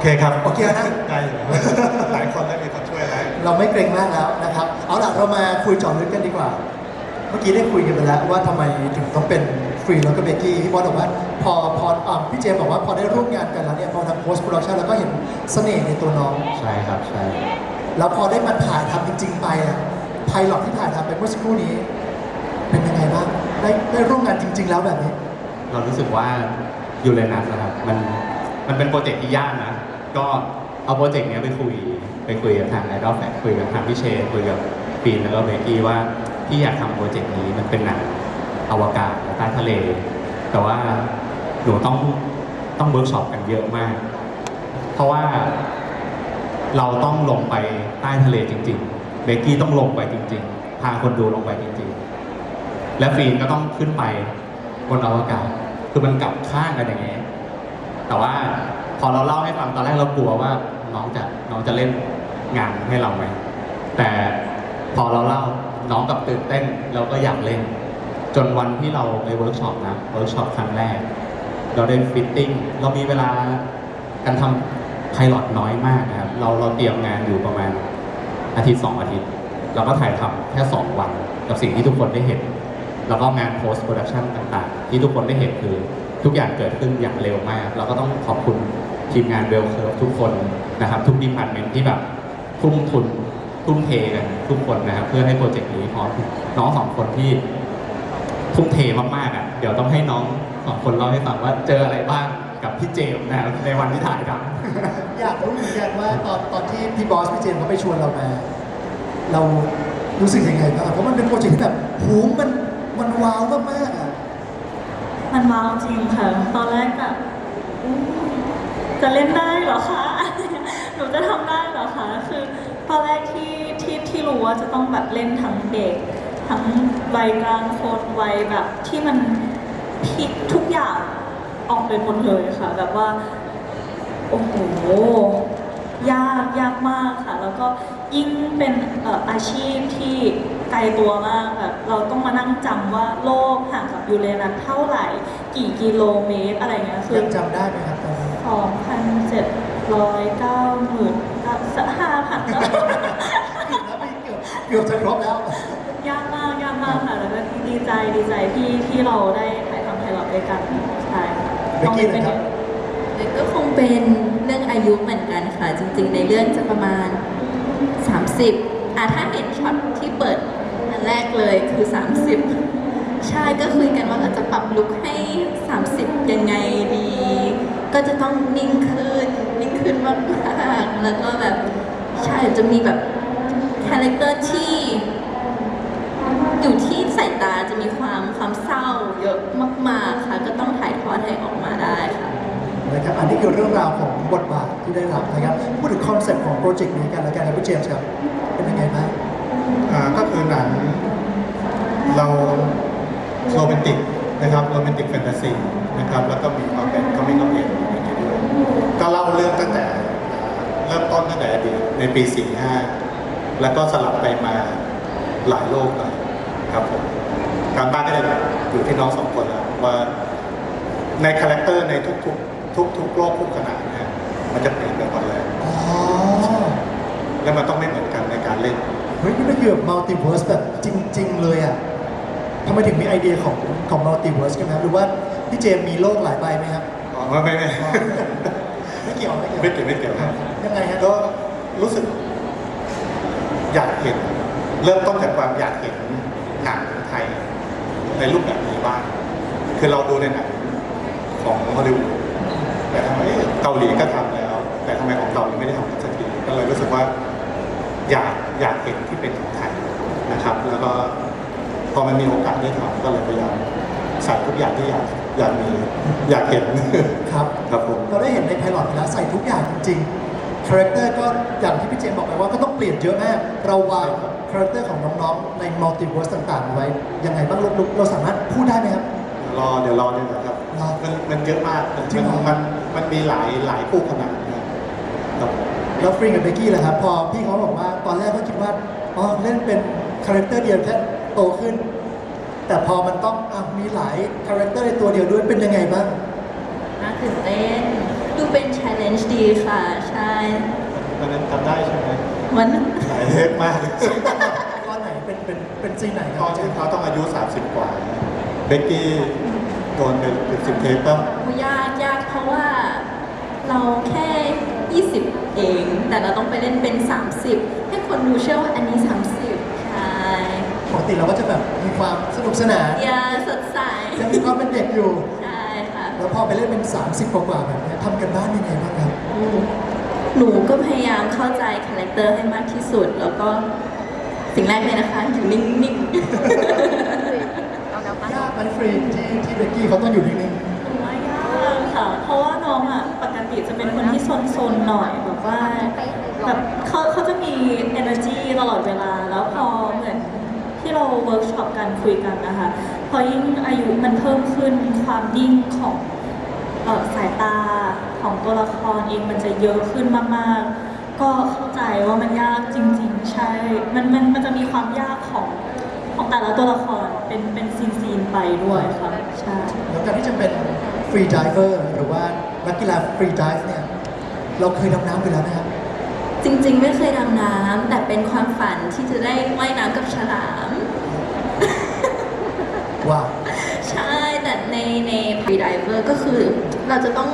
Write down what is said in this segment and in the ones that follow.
เคครับโอเคนะได้อยู่หลายคนได้มีคนช่วยแล้วเราไม่เกรงมากแล้วนะครับ เอาล่ะเรามาคุยเจอลึกกันดีกว่า เมื่อกี้ได้คุยกันไปแล้วว่าทำไมถึงต้องเป็นฟรีแล้วก็เบกกี้พี่บอสบอกว่าพอพออ่าพี่เจมส์บอกว่าพอได้ร่วมงานกันแล้วเนี่ยพอทำโพสต์โปรดักชันแล้วก็เห็นเสน่ห์ในตัวน้อง ใช่ครับใช่แล้วพอได้มาถ่ายทำจริง ๆ ไปอะไพลอตที่ถ่ายทำไปเมื่อสักครู่นี้ เป็นยังไงบ้างได้ได้ร่วมงานจริง ๆ แล้วแบบนี้ เรารู้สึกว่ายูเรนัสนะครับมัน มันเป็นโปรเจกต์ที่ยากนะ ก็เอาโปรเจกต์เนี้ยไปคุยไปคุยกับทางไอดอลแฟคุยกับทางพี่เชนคุยกับฟีนแล้วก็เบกกี้ว่าพี่อยากทำโปรเจกต์นี้มันเป็นหนังอวกาศใต้ทะเล แต่ว่าหนูต้องต้องเวิร์กช็อปกันเยอะมาก เพราะว่าเราต้องลงไปใต้ทะเลจริง ๆ เบกกี้ต้องลงไปจริง ๆ พาคนดูลงไปจริง ๆ และฟีนก็ต้องขึ้นไปบนอวกาศ คือมันกลับข้างกันอย่างเงี้ย แต่ว่าพอเราเล่าให้ฟังตอนแรกเรากลัวว่าน้องจะน้องจะเล่นงานให้เราไหมแต่พอเราเล่าน้องกับตื่นเต้นเราก็อยากเล่น จนวันที่เราไปเวิร์กช็อปนะเวิร์กช็อปครั้งแรก เราได้ฟิตติ้งเรามีเวลาการทำไพลอตน้อยมากนะครับเราเราเตรียมงานอยู่ประมาณอาทิตย์สองอาทิตย์ เราก็ถ่ายทำแค่สองวันกับสิ่งที่ทุกคนได้เห็น แล้วก็งาน post production ต่างๆ ที่ทุกคนได้เห็นคือ ทุกอย่างเกิดขึ้นอย่างเร็วมาก เราก็ต้องขอบคุณทีมงานเวลเคิร์ฟทุกคนนะครับ ทุกดีพาร์ตเมนที่แบบทุ่มทุนทุ่มเทกันทุกคนนะครับ เพื่อให้โปรเจกต์นี้พร้อมน้องสองคนที่ทุ่มเทมากๆอะเดี๋ยวต้องให้น้องสองคนเล่าให้ฟังว่าเจออะไรบ้างกับพี่เจมส์นะในวันที่ถ่ายทำอยากรู้เหมือนกันว่าตอนตอนที่พี่บอสพี่เจมส์เขาไปชวนเรามา เรารู้สึกยังไงบ้างเพราะมันเป็นโปรเจกต์ที่แบบหูมันมันว้าวมากๆอะ มันว้าวจริงค่ะ ตอนแรกแบบอืมจะเล่นได้เหรอคะ หนูจะทำได้เหรอคะ คือตอนแรกที่ที่ที่รู้ว่าจะต้องแบบเล่นทั้งเด็ก ทั้งวัยกลางคนวัยแบบที่มันพิกทุกอย่างออกไปหมดเลยค่ะ แบบว่า โอ้โห ยากยากมากค่ะ แล้วก็ยิ่งเป็นเอ่ออาชีพที่ ไกลตัวมากแบบเราต้องมานั่งจำว่าโลกห่างกับยูเรนัสเท่าไหร่ กี่กิโลเมตรอะไรเงี้ยคือ ยังจำได้ไหมครับตอนนี้ สองพันเจ็ดร้อยเก้าหมื่นห้าพันแล้วไม่เกือบเกือบจะครบแล้ว ยากมากยากมากค่ะแล้วก็ดีใจดีใจที่ที่เราได้ถ่ายทำไพลอตด้วยกันใช่ค่ะเบกกี้นะครับ ก็คงเป็นเรื่องอายุเหมือนกันค่ะ จริงๆ ในเรื่องจะประมาณ 30อะถ้าเห็นช็อตที่เปิดอัน แรกเลยคือ 30 ใช่ก็คุยกันว่าเราจะปรับลุคให้ 30 ยังไงดี ก็จะต้องนิ่งขึ้น นิ่งขึ้นมากๆ แล้วก็แบบใช่จะมีแบบคาแรคเตอร์ที่อยู่ที่สายตาจะมีความความเศร้าเยอะมาก ๆ ค่ะ ก็ต้องถ่ายทอดให้ออกมาได้ค่ะนะครับอันนี้คือเรื่องราวของบทบาทที่ได้รับนะครับพูดถึงคอนเซ็ปต์ของโปรเจกต์นี้กันแล้วกันนะพี่เจมส์ครับ เป็นยังไงบ้าง ก็คือหนังเราโรแมนติกนะครับโรแมนติกแฟนตาซีนะครับแล้วก็มีความเป็นคอมิ n ง of เ g จอยู่ในด้วยก็เล่าเรื่องตั้งแต่เริ่มต้นตั้งแต่อดีตในปี 45 แล้วก็สลับไปมาหลายโลกเลยครับผมการบ้านก็จะอยู่ที่น้องสองคนแล้วว่าในคาแรคเตอร์ในทุกๆทุกๆโลกทุกขนาดเนะมันจะเปลี่ยนไปหมดเลยอ๋อและมันต้องไม่เหมือนกันในการเล่น เฮ้ยนี่มันคือแบบมัลติเวิร์สแบบจริง ๆ เลยอะทำไมถึงมีไอเดียของของมัลติเวิร์สกันนะครับหรือว่าพี่เจมส์มีโลกหลายใบไหมครับอ๋อไม่ไม่ไม่อ๋อไม่เกี่ยวไม่เกี่ยวไม่เกี่ยวไม่เกี่ยวครับยังไงฮะก็รู้สึก อยากเห็น เริ่มต้นจากความอยากเห็นหนังไทย ในรูปแบบนี้บ้างคือเราดูในหนังของฮอลลีวูดแต่ทำไมเกาหลีก็ทำแล้ว แต่ทำไมของเรายังไม่ได้ทำสักทีก็เลยรู้สึกว่า อยากอยากเห็นที่เป็นของไทยนะครับ แล้วก็พอมันมีโอกาสได้ทำก็เลยพยายามใส่ทุกอย่างที่อยากอยากมีอยากเห็นครับครับผมเราได้เห็นในไพลอตไปแล้วใส่ทุกอย่างจริงๆคาแรคเตอร์ก็อย่างที่พี่เจมส์บอกไปว่าก็ต้องเปลี่ยนเยอะมากเราวางคาแรคเตอร์ของน้องๆในมัลติเวิร์สต่างๆไว้ยังไงบ้างลุกๆเราสามารถพูดได้ไหมครับรอเดี๋ยวรอดีกว่าครับรอมันมันเยอะมากมันจริงเหรอมันมันมีหลายหลายคู่ขนาดนะครับ แล้วฟริงกับเบกกี้ล่ะครับ พอพี่เขาบอกว่าตอนแรกก็คิดว่าอ๋อเล่นเป็นคาแรคเตอร์เดียวแค่โตขึ้น แต่พอมันต้องอะมีหลายคาแรคเตอร์ในตัวเดียวด้วยเป็นยังไงบ้างน่าตื่นเต้นยเป็น challenge ดีค่ะ ใช่วันนั้นจำได้ใช่ไหมวันหลายเทปมากตอนไหนเป็นเป็นเป็นซีนไหนคตรัอบนที่เขาต้องอายุ 30 กว่าเบกกี้โดนเป็นเป็นสิบเทปป่ะยากยากเพราะว่าเราแค่ 20 เอง แต่เราต้องไปเล่นเป็น 30 ให้คนดูเชื่อว่าอันนี้ 30 ใช่ ปกติเราก็จะแบบมีความสนุกสนานอย่าสดใส ยังมีความเป็นเด็กอยู่ ใช่ค่ะ แล้วพอไปเล่นเป็น 30 กว่าๆแบบนี้ทำกันบ้านยังไงบ้างครับ หนูก็พยายามเข้าใจคาแรคเตอร์ให้มากที่สุด แล้วก็สิ่งแรกเลยนะคะ อยู่นิ่งยากไหมฟรีนที่ที่เบกกี้เขาต้องอยู่นิ่งว่ายากค่ะ เพราะว่าน้องอะป กิจะเป็นคนที่โซนๆหน่อยแบบว่าแบบเขาเขาจะมี energy ตลอดเวลา แล้วพอเหมือนที่เราเวิร์กช็อปกันคุยกันนะคะ พอยิ่งอายุมันเพิ่มขึ้นความนิ่งของสายตาของตัวละครเองมันจะเยอะขึ้นมากๆ ก็เข้าใจว่ามันยากจริง ๆ ใช่ มันมันมันจะมีความยากของของแต่ละตัวละครเป็นเป็นซีนๆไปด้วยค่ะใช่แล้วการที่จะเป็น ฟรีดิเวอร์หรือว่านักกีฬาฟรีดิฟเนี่ยเราเคยดำน้ำไปแล้วนะครับๆจริงๆ ไม่เคยดำน้ำแต่เป็นความฝันที่จะได้ว่ายน้ำกับฉลาม ว้าว ใช่ แต่ในใน freediver ก็คือเราจะต้อง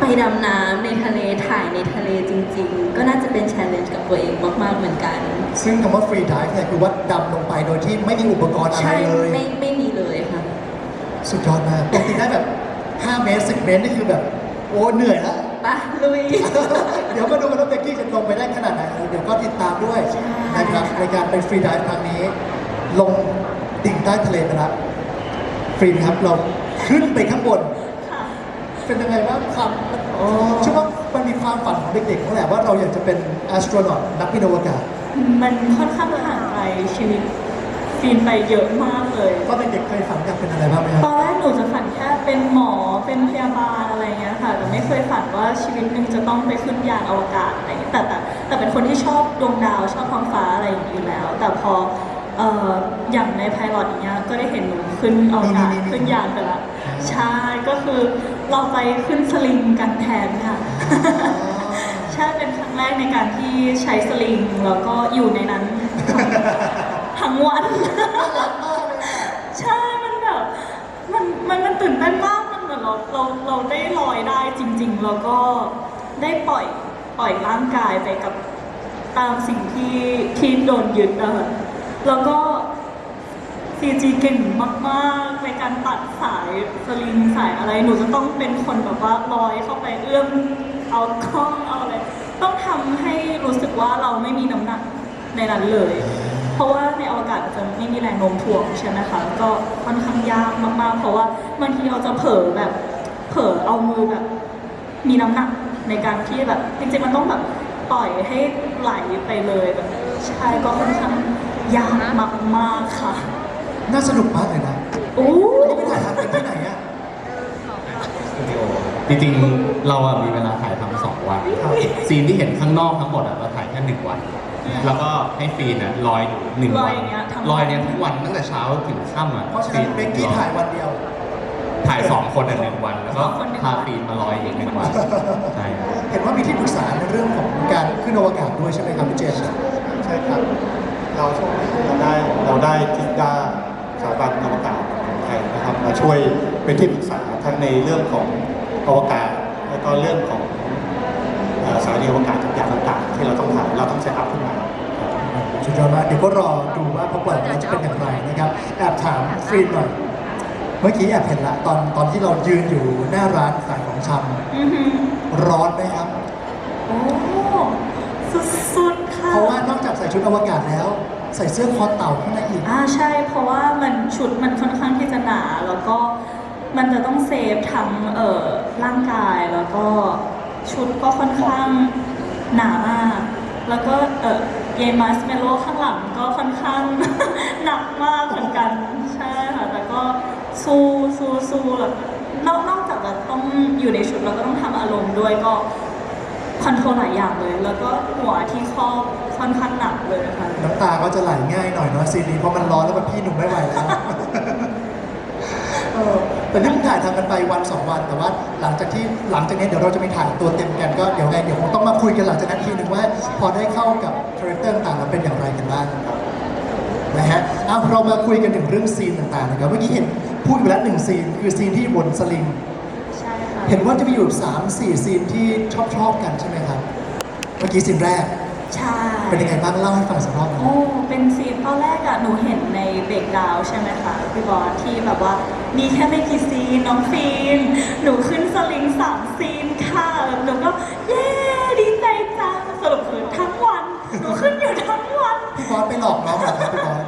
ไปดำน้ำในทะเลถ่ายในทะเลจริง ๆ ก็น่าจะเป็น challenge กับตัวเองมาก ๆ เหมือนกัน ซึ่งคำว่าฟรีดิฟเนี่ยคือว่าดำลงไปโดยที่ไม่มีอุปกรณ์อะไรใช่เลย ไม่ไม่มีเลยค่ะ สุดยอดมากปกติได้แบบ 5 เมตร 10 เมตรนี่คือแบบ โอ้ เหนื่อยแล้วไปะลุย เดี๋ยวมาดูกันว่าเบกกี้จะลงไปได้ขนาดไหนเดี๋ยวก็ติดตามด้วยนะครับในการไปฟรีดิฟครั้งนี้ ลงดิ่งใต้ทะเลไปแล้วฟรีครับเราขึ้นไปข้างบน ค่ะ เป็นยังไงบ้างครับเชื่อว่ามันมีความฝันของเด็กๆนั่นแหละว่าเราอยากจะเป็นแอสโตรนอตนักบินอวกาศ มันค่อนข้างห่างไกลชีวิต ฟีนไปเยอะมากเลยตอนเด็กๆเคยฝันอยากเป็นอะไรบ้างไหมครับตอนแรกหนูจะฝันแค่เป็นหมอเป็นพยาบาลอะไรเงี้ยค่ะแต่ไม่เคยฝันว่าชีวิตหนึ่งจะต้องไปขึ้นยานอวกาศอะไรเงี้ยแต่แต่แต่เป็นคนที่ชอบดวงดาวชอบท้องฟ้าอะไรอย่างนี้อยู่แล้ว แต่พอเอ่ออย่างในไพลอตอย่างเงี้ยก็ได้เห็นหนูขึ้นอวกาศขึ้นยานไปละใช่ก็คือเราไปขึ้นสลิงกันแทนค่ะใช่เป็นครั้งแรกในการที่ใช้สลิงแล้วก็อยู่ในนั้น ทั้งวัน ใช่ มันแบบ มันมันมันตื่นเต้นมาก มันเหมือนเราเราเราได้ลอยได้จริง ๆ แล้วก็ได้ปล่อยปล่อยร่างกายไปกับตามสิ่งที่ที่โดนยึดอะค่ะแล้วก็ CG เก่งมากๆในการตัดสายสลิงสายอะไร หนูจะต้องเป็นคนแบบว่าลอยเข้าไปเอื้อมเอากล้องเอาอะไร ต้องทำให้รู้สึกว่าเราไม่มีน้ำหนักในนั้นเลย เพราะว่าในอวกาศมันจะไม่มีแรงโน้มถ่วงใช่ไหมคะ ก็ค่อนข้างยากมากๆ เพราะว่าบางทีเราจะเผลอแบบเผลอเอามือแบบ มีน้ำหนักในการที่แบบจริงๆมันต้องแบบปล่อยให้ไหลไปเลยแบบใช่ก็ค่อนข้างยากมากๆค่ะน่าสนุกมากเลยนะโอ้นี่ไปถ่ายทำกันที่ไหนอะสตูดิโอจริงๆ เราอะมีเวลาถ่ายทำสองวันครับซีนที่เห็นข้างนอกทั้งหมดอะเราถ่ายแค่หนึ่งวัน แล้วก็ให้ฟีนอะลอยอยู่หนึ่งลอวัยนอย่างเงี้ยทั้งลอยเนี่ยทั้งวันตั้งแต่เช้าถึงค่ำอะเพราะฉะนั้นเบกกี้ถ่ายวันเดียว ถ่ายสองคนอะหนึ่งวัน แล้วก็สองคนหนึ่งวัพานฟีนมาลอยอีกหนึ่งวันใช่ครับ เห็นว่ามีที่ปรึกษาในเรื่องของการขึ้นอวกาศด้วยใช่ไหมครับพี่เจมส์ใช่ครับ เราโชคดีเราได้เราได้ทิดาสถาบันอวกาศของไทยนะครับมาช่วยเป็นที่ปรึกษาทั้งในเรื่องของอวกาศ แล้วก็เรื่องของเอ่อ สถานีอวกาศอย่างต่างๆ ที่เราต้องทำเราต้องเซตอัพขึ้นมาครับสุดยอดมากเดี๋ยวก็รอดูว่าพอปล่อยแล้วจะเป็นอย่างไรนะครับแอบถามฟรีนหน่อยเมื่อกี้แอบเห็นละตอนตอนที่เรายืนอยู่หน้าร้านขายของชอือหือำร้อนไหมครับ โอ้สุดๆค่ะ เพราะว่านอกจากใส่ชุดอวกาศแล้ว ใส่เสื้อคอเต่าข้างในอีก อ่าใช่เพราะว่ามันชุดมันค่อนข้างที่จะหนา แล้วก็มันจะต้องเซฟทั้งเอ่อร่างกายแล้วก็ ชุดก็ค่อนข้างหนามาก แล้วก็เอ่อเยมัสเมโลข้างหลังก็ค่อนข้าง หนักมากเหมือนกัน ใช่ค่ะ แต่ก็สู้สู้สู้แล้วนอกนอกจากจะต้องอยู่ในชุดเราก็ต้องทำอารมณ์ด้วยก็คอนโทรลหลายอย่างเลย แล้วก็หัวที่ครอบค่อนข้างหนักเลยค่ะ น้ำตาก็จะไหลง่ายหน่อยเนาะซีนนี้เพราะมันร้อนแล้วแบบพี่หนุ่มไม่ไหวแล้ว เออ แต่นี่เพิ่งถ่ายทำกันไปวันสองวัน แต่ว่าหลังจากที่หลังจากนี้เดี๋ยวเราจะไปถ่ายตัวเต็มกันก็เดี๋ยวไงเดี๋ยวคงต้องมาคุยกันหลังจากนั้นทีหนึ่งว่าพอได้เข้ากับคาแรคเตอร์ต่างๆแล้วเป็นอย่างไรกันบ้างนะฮะเอาเรามาคุยกันถึงเรื่องซีนต่างๆนะครับเมื่อกี้เห็นพูดไปแล้วหนึ่งซีนคือซีนที่บนสลิงใช่ค่ะเห็นว่าจะมีอยู่สามสี่ซีนที่ชอบชอบๆกันใช่ไหมครับ เมื่อกี้ซีนแรกใช่เป็นยังไงบ้างเล่าให้ฟังสักรอบหนึงโอ้เป็นซีนตอนแรกอะหนูเห็นในเบรกดาวน์ใช่ไหมคะพี่บอสที่แบบว่า มีแค่ไม่กี่ซีนน้องฟีนหนูขึ้นสลิงสามซีนค่ะแล้วหนูก็เย้ดีใจจังสรุปคือทั้งวัน หนูขึ้นอยู่ทั้งวันพี่บอสไปหลอกน้องเหรอครับพี่บอส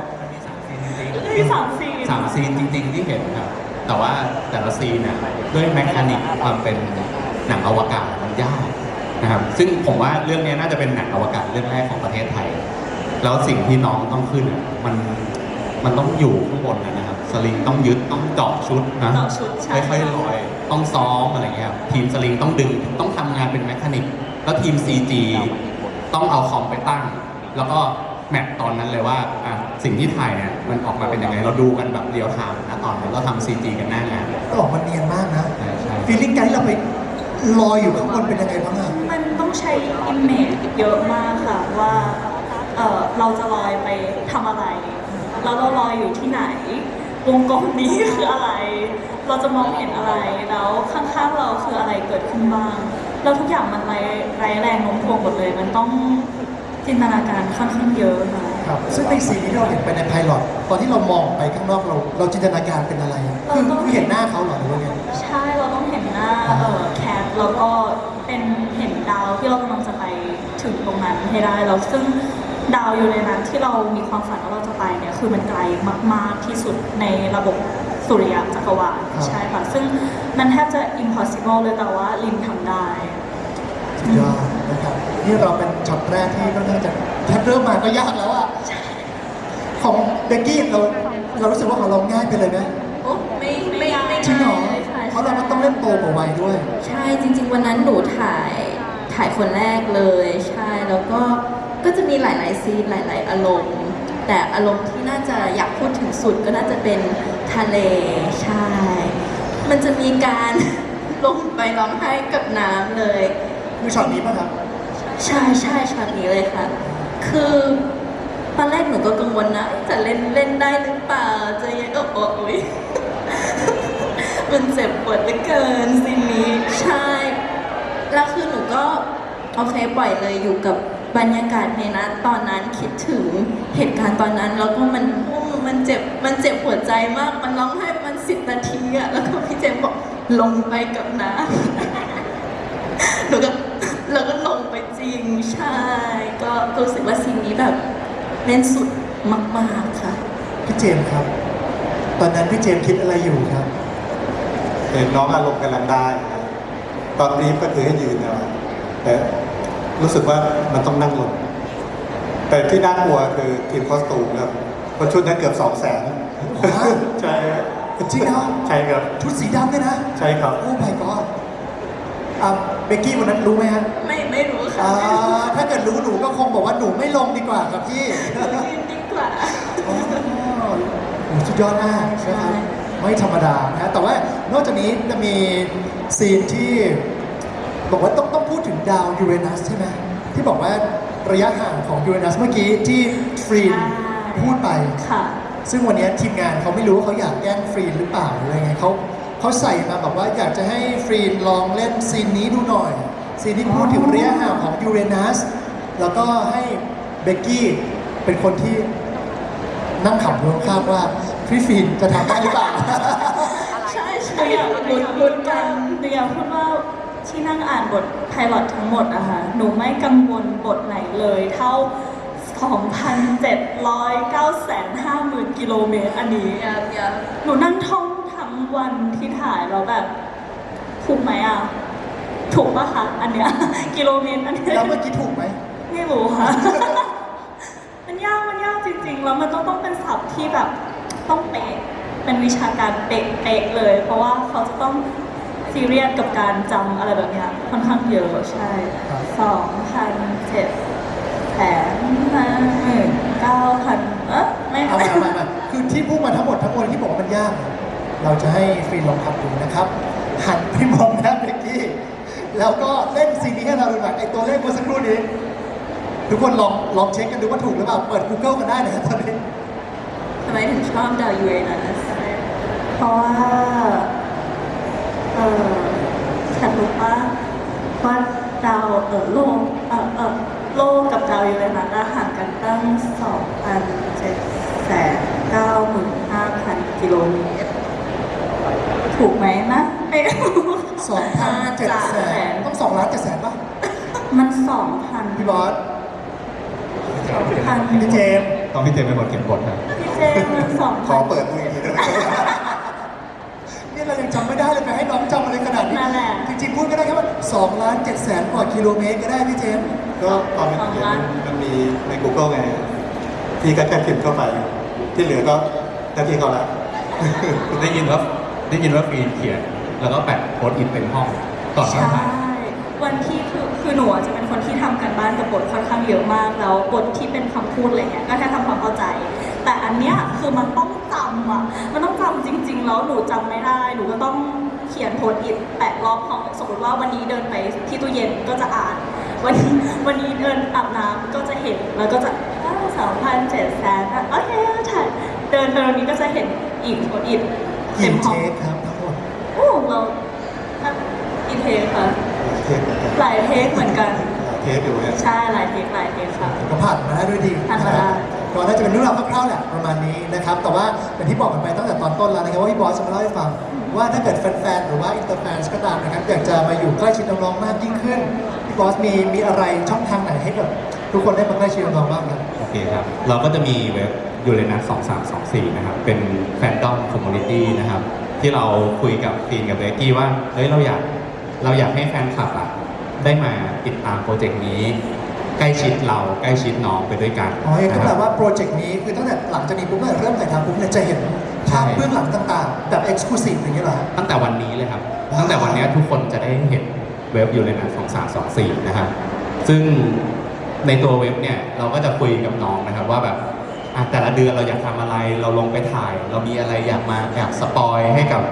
มีสามซีนสามซีนจริง ๆ ที่เห็นครับ แต่ว่าแต่ละซีนเนี่ยด้วยแมคานิกความเป็นหนังอวกาศมันยากนะครับ ซึ่งผมว่าเรื่องนี้น่าจะเป็นหนังอวกาศเรื่องแรกของประเทศไทย แล้วสิ่งที่น้องต้องขึ้นอะมัน มันต้องอยู่ข้างบนนะนะครับสลิงต้องยึดต้องเจาะชุดนะเจาะชุดใช่ ค่อยๆลอย ต้องซ้อมอะไรเงี้ยครับทีมสลิงต้องดึงต้องทำงานเป็นแมคานิกแล้วทีม CG ต้องเอาคอมไปตั้ง แล้วก็แมปตอนนั้นเลยว่าอะสิ่งที่ถ่ายเนี่ยมันออกมาเป็นยังไงเราดูกันแบบเรียลไทม์นะตอนนั้นเราทำ CG กันหน้างานก็ออกมาเนียนมากนะใช่ใช่ ฟีลลิ่งการที่เราไปลอยอยู่ข้างบนเป็นยังไงบ้างอะมันต้องใช้อิมเมจเยอะมากค่ะว่าเออเราจะลอยไปทำอะไร แล้วเราลอยอยู่ที่ไหน วงกลมนี้คืออะไร เราจะมองเห็นอะไร แล้วข้างๆเราคืออะไรเกิดขึ้นบ้าง แล้วทุกอย่างมันไร้ไร้แรงโน้มถ่วงหมดเลย มันต้องจินตนาการค่อนข้างเยอะค่ะ ครับซึ่งในซีนที่เราเห็นไปในไพลอตตอนที่เรามองไปข้างนอกเราเราจินตนาการเป็นอะไรอะคือคือเห็นหน้าเขาเหรอหรือว่าไง ใช่ เราต้องเห็นหน้าเออแคทแล้วก็เป็นเห็นดาวที่เรากำลังจะไปถึงตรงนั้นให้ได้แล้วซึ่ง ดาวอยู่ในนั้นที่เรามีความฝันว่าเราจะไปเนี่ยคือมันไกลมาก ๆ ที่สุดในระบบสุริยะจักรวาลครับ ใช่ค่ะ ซึ่งมันแทบจะ impossible เลยแต่ว่าลินทำได้ สุดยอดนะครับนี่เราเป็นช็อตแรกที่ค่อนข้างจะแค่เริ่มมาก็ยากแล้วอะของเบกกี้เราเรารู้สึกว่าของเราง่ายไปเลยไหมโอ้ไม่ไม่ไม่จริงเหรอง่ายเลยค่ะเพราะเราก็ต้องเล่นโตกว่าวัยด้วย ใช่จริง ๆ วันนั้นหนูถ่ายถ่ายคนแรกเลย ใช่แล้วก็ ก็จะมีหลาย ๆ ซีนหลาย ๆ อารมณ์ แต่อารมณ์ที่น่าจะอยากพูดถึงสุดก็น่าจะเป็นทะเลใช่ มันจะมีการลงไปร้องไห้กับน้ำเลย คือช็อตนี้ป่ะครับ ใช่ใช่ช็อตนี้เลยค่ะ คือตอนแรกหนูก็กังวลนะ จะเล่นเล่นได้หรือเปล่า จะยังโอ้โอ้ยมันเจ็บปวดเหลือเกินซีนนี้ ใช่ แล้วคือหนูก็ โอเคปล่อยเลยอยู่กับ บรรยากาศในนั้นตอนนั้นคิดถึงเหตุการณ์ตอนนั้น แล้วก็มันโอ้มันเจ็บมันเจ็บหัวใจมาก มันร้องไห้ประมันสิบนาทีอะแล้วก็พี่เจมส์บอกลงไปกับน้ำหนูก็เราก็ลงไปจริงใช่ ก็รู้สึกว่าซีนนี้แบบเล่นสุดมาก ๆ ค่ะ พี่เจมส์ครับ ตอนนั้นพี่เจมส์คิดอะไรอยู่ครับ เห็นน้องอารมณ์กำลังได้ครับตอนนี้ก็คือให้ยืนเอาแต่ รู้สึกว่ามันต้องนั่งลง แต่ที่น่ากลัวคือทีมคอสตูมครับเพราะชุดนั้นเกือบสองแสนว้าวใช่ครับจริงเหรอใช่ครับ ชุดสีดำเลยนะ ใช่ครับ โอ้ my god อ่าเบกกี้วันนั้นรู้ไหมฮะไม่ไม่รู้ค่ะอ่าถ้าเกิดรู้หนูก็คงบอกว่าหนูไม่ลงดีกว่าครับพี่ ยืนดีกว่า โอ้โหสุดยอดมากใช่ นะครับไม่ธรรมดานะฮะแต่ว่านอกจากนี้จะมีซีนที่บอกว่าต้องต้องพู ดถึงดาวยูเรนัสใช่ไหมที่บอกว่าระยะห่างของยูเรนัสเมื่อกี้ที่ฟรีนใช่พูดไป ค่ะ ซึ่งวันนี้ทีมงานเขาไม่รู้ว่าเขาอยากแกล้งฟรีนหรือเปล่าหรืออะไรไงเขาเขาใส่มาแบบว่าอยากจะให้ฟรีนลองเล่นซีนนี้ดูหน่อย ซีนที่พูดถึงระยะห่างของยูเรนัสแล้วก็ให้เบกกี้เป็นคนที่นั่งขำรวมข้ามว่าพี่ฟรีนจะทำได้หรือเปล่า ใช่หใช่นูอยากลุ้นลุ้นกันหนูอยากพูดว่า ที่นั่งอ่านบทไพลอตทั้งหมดอะค่ะ หนูไม่กังวลบทไหนเลย เท่า 2,709,50,000 กิโลเมตรอันนี้อย่าอย่าหนูนั่งท่องทั้งวันที่ถ่ายแล้วแบบ ถูกไหมอะถูกปะคะ อันเนี้ย กิโลเมตรอันเนี้ย แล้วเมื่อกี้ถูกไหม ไม่รู้ค่ะ มันยาก มันยากจริง ๆ แล้วมันต้องต้องเป็นศัพท์ที่แบบต้องเป๊ะ เป็นวิชาการเป๊ะๆเลย เพราะว่าเขาจะต้อง ซีเรียสกับการจำอะไรแบบเนี้ยค่อนข้างเยอะใช่ครับสองพันเจ็ดแสนห้าหมื่นเก้าพันเอ๊ะไม่เอามาเอามาเอามาคือที่พูดมาทั้งหมดทั้งมวลที่บอกว่ามันยากเนี่ยเราจะให้ฟรีนลองทำดูนะครับ หันไปมองหน้าเบกกี้ แล้วก็เล่นสิ่งนี้ให้เราดูหน่อยไอตัวเลขเมื่อสักครู่นี้ ทุกคนลองลองเช็คกันดูว่าถูกหรือเปล่า เปิด Google กันได้นะตอนนี้ ทำไมถึงชอบดาวยูเรนัสเพราะว่า เออฉันรู้ว่าว่าดาวเออโลกเออเออโลกกับดาวยูเรนัสอะห่างกันตั้งสองพันเจ็ดแสนเก้าหมื่นห้าพันกิโลเมตร ถูกไหมนะไม่รู้สองพันเจ็ดแสนต้องสองล้านเจ็ดแสนป่ะ มันสองพันพี่บอสพันพี่เจมส์ต้องพี่เจมเป็นคนเขียนบทครับพี่เจมส์มันสองขพัอนเปิดมืออีกทีได้ไหม 2ล้าน7แสนกว่ากิโลเมตรก็ได้พี่เจมส์ก็ตอนนเขียนมันมีใน Google ไงที่ก็แค่พิมพ์เข้าไป ที่เหลือก็หน้ที่เขาละ ได้ยินว่าได้ยินว่าฟรีเขียน แล้วก็แปะโพสอินเป็นห้องต่อนาใช่วันที่คือคือหนูจะเป็นคนที่ทำกันบ้านกับบทค่อนข้างเยอะมากแล้วบทที่เป็นคำพูดอะไรเงี้ยก็แค่ทำความเข้าใจ แต่อันเนี้ยคือมันต้องจำอะมันต้องจำจริง ๆ แล้วหนูจำไม่ได้ หนูก็ต้อง เขียนโพสต์อิทแปะรอบห้องสมมติว่าวันนี้เดินไปที่ตู้เย็นก็จะอ่าน วันนี้วันนี้เดินอาบน้ำก็จะเห็นแล้วก็จะสองพันเจ็ดแสนโอเคถ่ายเดินเดินนี้ก็จะเห็นอีกโพสต์อิทกี่เต็มเทห้องคครับทั้งหมดโอ้เราอีเทคค่ะเทปเหมือนกันหลายเทคเหมือนกันเทปอยู่เนี่ยใช่หลายเทคหลายเทคค่ะก็ผ่านมาได้ด้วยดีผ่านมาได้ก็น่าจะเป็นเรื่องราวคร่าวๆแหละประมาณนี้นะครับ แต่ว่าอย่างที่บอกกันไปตั้งแต่ตอนต้นแล้วนะครับว่าพี่บอสจะมาเล่าให้ฟัง ว่าถ้าเกิดแฟนๆ หรือว่าอินเตอร์แฟนก็ตามนะครับ อยากจะมาอยู่ใกล้ชิดน้องๆ มากยิ่งขึ้น พี่บอสมีมีอะไรช่องทางไหนให้กับทุกคนได้มาใกล้ชิดน้องๆ บ้างครับ โอเคครับ เราก็จะมีเว็บยูเรนัส2324 นะครับ เป็นแฟนดอมคอมมูนิตี้นะครับ ที่เราคุยกับฟีนกับเบกกี้ว่า เฮ้ย เราอยาก เราอยากให้แฟนคลับอะได้มาติดตามโปรเจกต์นี้ ใกล้ชิดเราใกล้ชิดน้องไปด้วยกันอ๋อก็นะแปคลรับว่าโปรเจกต์นี้คือตั้งแต่หลังจากนี้ปุ๊บเนี่ยเริ่มถ่ายทำปุ๊บเนี่ยจะเห็นภาพใช่เบื้องหลังต่างๆ แบบเอ็กซ์คลูซีฟอย่างเงี้ยเหรอฮะตั้งแต่วันนี้เลยครับว้าวตั้งแต่วันนี้ทุกคนจะได้เห็นเว็บยูเรนัส2324นะครับ ซึ่งในตัวเว็บเนี่ยเราก็จะคุยกับน้องนะครับว่าแบบอะแต่ละเดือนเราอยากทำอะไร เราลงไปถ่าย เรามีอะไรอยากมาอยากสปอยให้กับ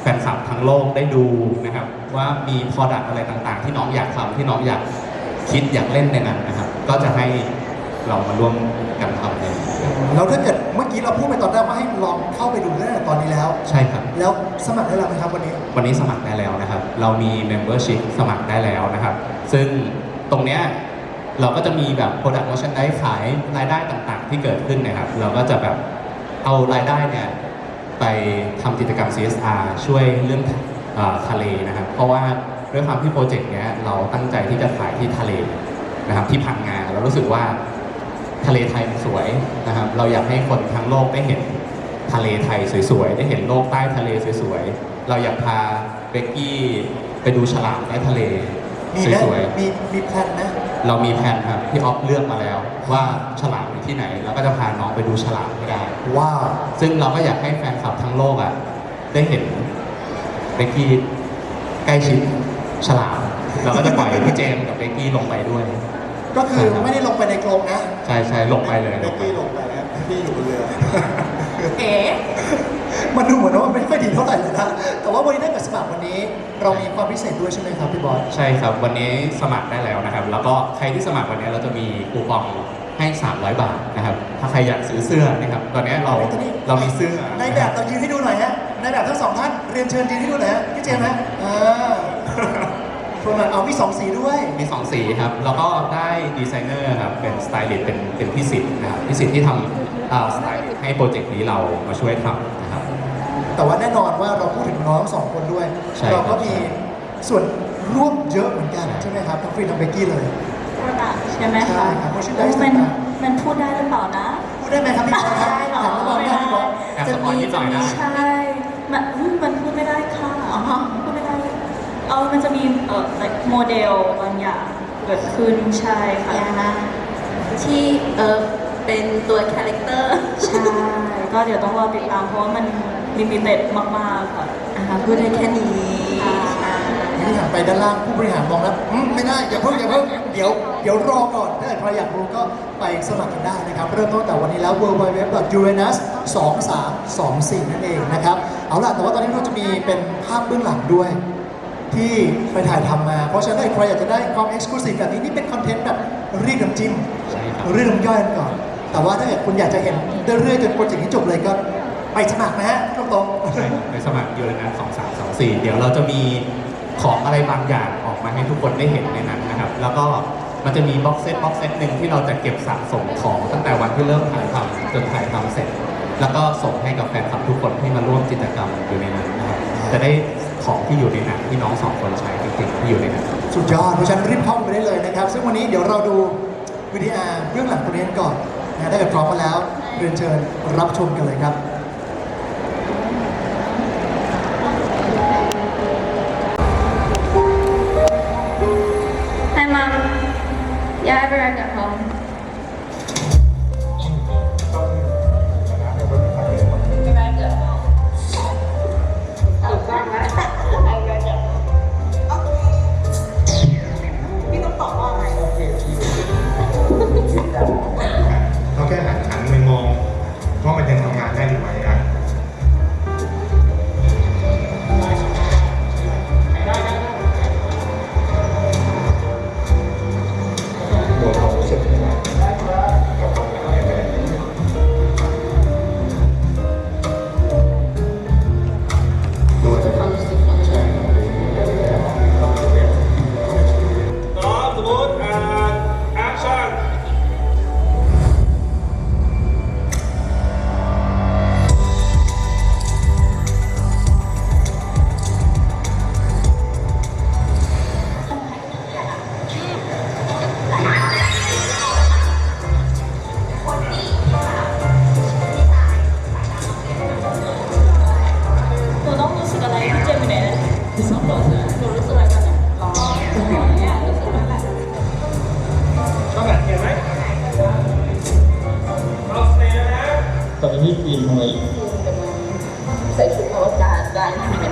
แฟนคลับทั้งโลกได้ดูนะครับว่ามีพอดักอะไรต่างๆ ที่น้องอยากทำที่น้องอยากคิดอยากเล่นในนั้นนะครับ ก็จะให้เรามาร่วมกันทำในนี้ครับ แล้วถ้าเกิดเมื่อกี้เราพูดไปตอนแรกว่าให้ลองเข้าไปดูได้ตั้งแต่ตอนนี้แล้ว ใช่ครับ แล้วสมัครได้แล้วไหมครับวันนี้ วันนี้สมัครได้แล้วนะครับ เรามี membership สมัครได้แล้วนะครับ ซึ่งตรงเนี้ยเราก็จะมีแบบ product merchandise ขายรายได้ต่างๆ ที่เกิดขึ้นนะครับ เราก็จะแบบเอารายได้เนี่ยไปทำกิจกรรม CSR ช่วยเรื่องเออทะเลนะครับ เพราะว่าด้วยความที่โปรเจกต์เนี้ยเราตั้งใจที่จะถ่ายที่ทะเลนะครับที่พังงาเรารู้สึกว่า ทะเลไทยมันสวยนะครับ เราอยากให้คนทั้งโลกได้เห็นทะเลไทยสวยๆ ได้เห็นโลกใต้ทะเลสวยๆ เราอยากพาเบกกี้ไปดูฉลามใต้ทะเลมีไหมสวยมีมีแพลนนะ ๆ เรามีแผนครับที่ออฟเลือกมาแล้ว ว่าฉลามอยู่ที่ไหน เราก็จะพาน้องไปดูฉลามให้ได้ ว้าว ซึ่งเราก็อยากให้แฟนคลับทั้งโลกอะได้เห็นเบกกี้ใกล้ชิดฉลาม เราก็จะปล่อยพี่เจมส์กับเบกกี้ลงไปด้วย ก็คือไม่ได้ลงไปในกรงนะใช่ใช่ลงไปเลยเบลกงไปกี้ลงไปนะครับพี่อยู่บนเรือ เอ๋มันดูเหมือนว่ามันไม่ค่อยดีเท่าไหร่เลยนะ แต่ว่าวันนี้ได้กับสมัครวันนี้เรามีความพิเศษด้วยใช่ไหมครับพี่บอสใช่ครับ วันนี้สมัครได้แล้วนะครับ แล้วก็ใครที่สมัครวันนี้เราจะมีคูปองให้ 300 บาทนะครับ ถ้าใครอยากซื้อเสื้อนะครับ ตอนนี้เราเรามีเสื้อในแบบเรายืนให้ดูหน่อยฮะในแบบทั้งสองท่านเรียนเชิญยืนให้ดูหน่อยฮะพี่เจมส์ฮะ อ่าโชว์หน่อยเอามีสองสีด้วย มี2สีครับ แล้วก็ได้ดีไซเนอร์ครับ เป็นสไตลิสต์เป็นเป็นพี่สิทธิ์นะครับพี่สิทธิ์ที่ทำอ่าสไตลิสต์ให้โปรเจกต์นี้เรามาช่วยทำนะครับ แต่ว่าแน่นอนว่าเราพูดถึงน้องสองคนด้วย ใช่ครับ เราก็มีส่วนร่วมเยอะเหมือนกันใช่ไหมครับทั้งฟรีทั้งเบกกี้เลยโปรดักใช่ไหมใช่คะครับ merchandise โอ้มันต่างมันพูดได้หรือเปล่านะพูดได้ไหมครับพี่บอสครับได้เหรอถามแล้วบอกไม่ได้ได้พี่บอสแอบสปอยนิดหน่อยได้ใช่มันอืมมันพูดไม่ได้ค่ะอ๋อพูดไม่ได้ เออมันจะมีเอ่อ like โมเดลบางอย่างเกิดขึ้นใช่ค่ะยานะที่เออเป็นตัวคาแรคเตอร์ใช่ ก็เดี๋ยวต้องรอติดตามเพราะว่ามันลิมิเต็ดมากๆค่ะอ่าพูดได้แค่นี้อ่านี่หันไปไปด้านล่างผู้บริหารมองแล้วอืมไม่ได้อย่าเพิ่งอย่าเพิ่งเดี๋ยวเดี๋ยวรอก่อนถ้าเกิดใครอยากรู้ก็ไปสมัครกันได้นะครับ เริ่มต้นแต่วันนี้แล้ว www.uranus2324 นั่นเองนะครับ เอาล่ะ แต่ว่าตอนนี้เราจะมีเป็นภาพเบื้องหลังด้วย ที่ไปถ่ายทำมา เพราะฉะนั้นถ้าใครอยากจะได้ความเอ็กซ์คลูซีฟแบบนี้นี่เป็นคอนเทนต์แบบเรียกน้ำจิ้มใช่ครับเรียกน้ำย่อยกันก่อน แต่ว่าถ้าเกิดคุณอยากจะเห็นเรื่อยๆจนโปรเจกต์นี้จบเลยก็ไปสมัครนะฮะตรงๆใช่ครับไปสมัครยูเรนัสสองสามสองสี่เดี๋ยวเราจะมีของอะไรบางอย่างออกมาให้ทุกคนได้เห็นในนั้นนะครับ แล้วก็มันจะมีบ็อกเซตบ็อกเซตหนึ่งที่เราจะเก็บสะสมของตั้งแต่วันที่เริ่มถ่ายทำจนถ่ายทำเสร็จ แล้วก็ส่งให้กับแฟนคลับทุกคนที่มาร่วมกิจกรรมอยู่ในนั้นนะครับจะได้ ของที่อยู่ในหนังที่น้องสองคนใช้จริงๆที่อยู่ในหนังสุดยอดเพราะฉะนั้นรีบเข้าไปได้เลยนะครับ ซึ่งวันนี้เดี๋ยวเราดูวิดีอาร์เรื่องหลังตัวนี้กันก่อนนะถ้าเกิดพร้อมมาแล้ว เรียนเชิญรับชมกันเลยครับ Hi, Mom. Yeah, I arrived at home. back.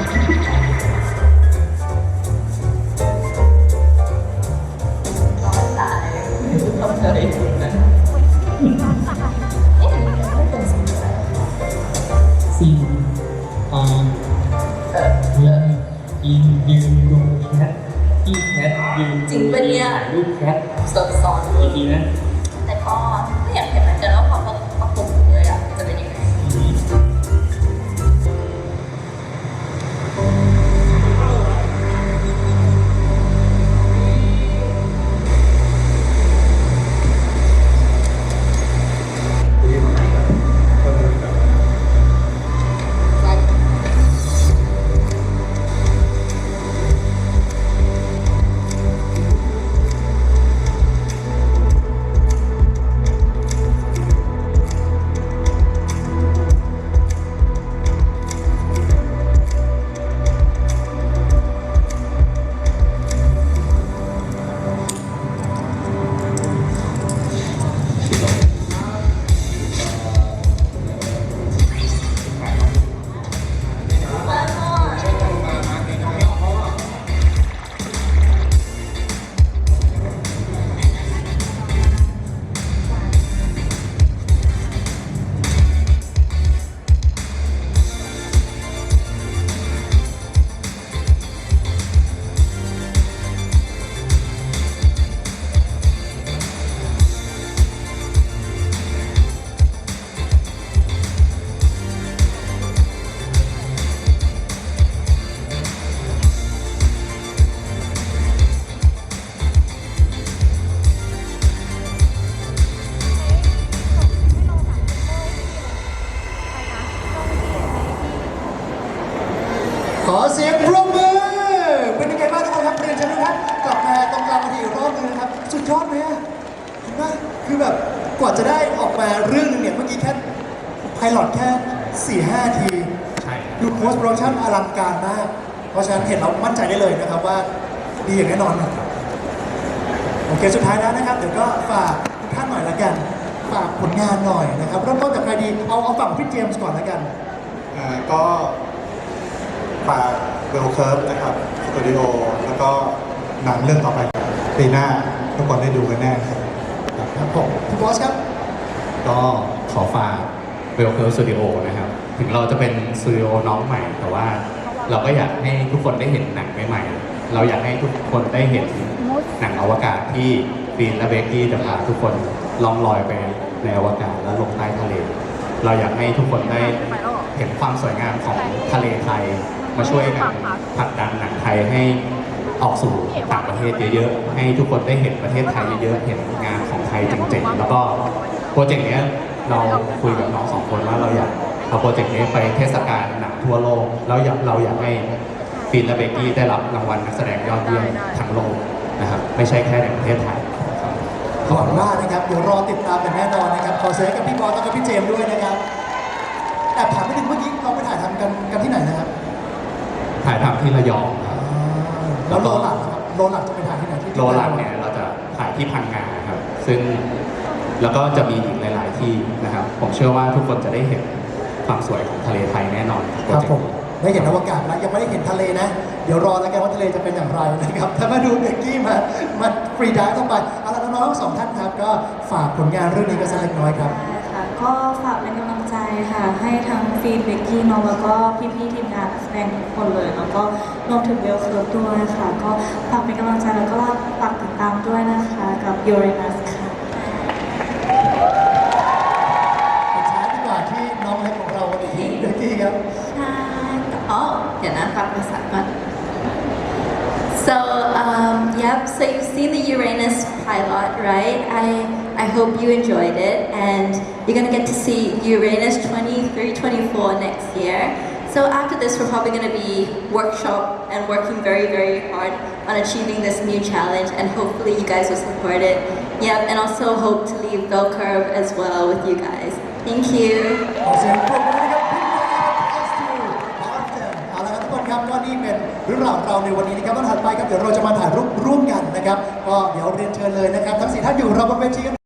ลงานหน่อยนะครับเริ่มต้นจากใครดีเอาเอาฝั่งพี่เจมส์ก่อนละกัน อ่าก็ฝากเวลเคิร์ฟนะครับสตูดิโอแล้วแล้วก็หนังเรื่องต่อไปปีหน้าทุกคนได้ดูกันแน่ครับครับผมคุณบอสครับ ก็ขอฝากเวลเคิร์สตูดิโอนะครับ ถึงเราจะเป็นสตูดิโอน้องใหม่ แต่ว่าเราก็อยากให้ทุกคนได้เห็นหนังใหม่ๆ เราอยากให้ทุกคนได้เห็นหนังอวกาศที่ฟีนและเบกกี้จะพาทุกคนล่องลอยไป ในอวกาศและลงใต้ทะเล เราอยากให้ทุกคนได้เห็นความสวยงามของทะเลไทย มาช่วยกันผลักดันหนังไทยให้ออกสู่ต่างประเทศเยอะๆ ให้ทุกคนได้เห็นประเทศไทยเยอะๆ เห็นงานของไทยเจ๋งๆ แล้วก็โปรเจกต์นี้เราคุยกับน้องสองคนว่าเราอยากเอาโปรเจกต์นี้ไปเทศกาลหนังทั่วโลก แล้วอยากเราอยากให้ฟินและเบกกี้ได้รับรางวัลนักแสดงยอดเยี่ยมทั้งโลกนะครับ ไม่ใช่แค่ในประเทศไทย ครับหวังว่านะครับเดี๋ยวรอติดตามกันแน่นอนนะครับ ขอเสียงให้กับพี่บอสแล้วก็พี่เจมส์ด้วยนะครับแอบถามไปถึงเมื่อกี้เราไปถ่ายทำกันกันที่ไหนนะครับถ่ายทำที่ระยองครับแล้วโลหลักนะครับโลหลักจะไปถ่ายที่ไหนที่โลหลักเนี่ยเราจะถ่ายที่พังงาครับ ซึ่งแล้วก็จะมีอีกหลาย ๆ ที่นะครับ ผมเชื่อว่าทุกคนจะได้เห็นความสวยของทะเลไทยแน่นอนครับผมได้เห็นอวกาศแล้วยังไม่ได้เห็นทะเลนะ เดี๋ยวรอแล้วกันว่าทะเลจะเป็นอย่างไรนะครับถ้ามาดูเบกกี้มามาฟรีดายเข้าไปเอาละ น้องๆทั้งสองท่านครับ ก็ฝากผลงานเรื่องนี้กันสักเล็กน้อยครับ ค่ะก็ฝากเป็นกำลังใจค่ะ ให้ทั้งฟีนเบกกี้น้องแล้วก็พี่ๆทีมงานนักแสดงทุกคนเลย แล้วก็รวมถึงเวลเคิร์ฟด้วยค่ะ ก็ฝากเป็นกำลังใจแล้วก็ฝากติดตามด้วยนะคะกับยูเรนัส right? I, I hope you enjoyed it, and you're gonna get to see Uranus 23, 24 next year. So after this, we're probably gonna be workshop and working very, very hard on achieving this new challenge, and hopefully you guys will support it. Yep, and also hope to leave bell curve as well with you guys. Thank you. ขอเสียงปรบมือให้กับพี่บอสครับ Austin เอาละครับทุกคนครับก็นี่เป็นเรื่องราวของเราในวันนี้นะครับวันถัดไปครับเดี๋ยวเราจะมาถ่ายรูปร่วมกัน นะครับ ก็เดี๋ยวเรียนเชิญเลยนะครับ ทั้งสี่ท่านอยู่เราบนเวทีกัน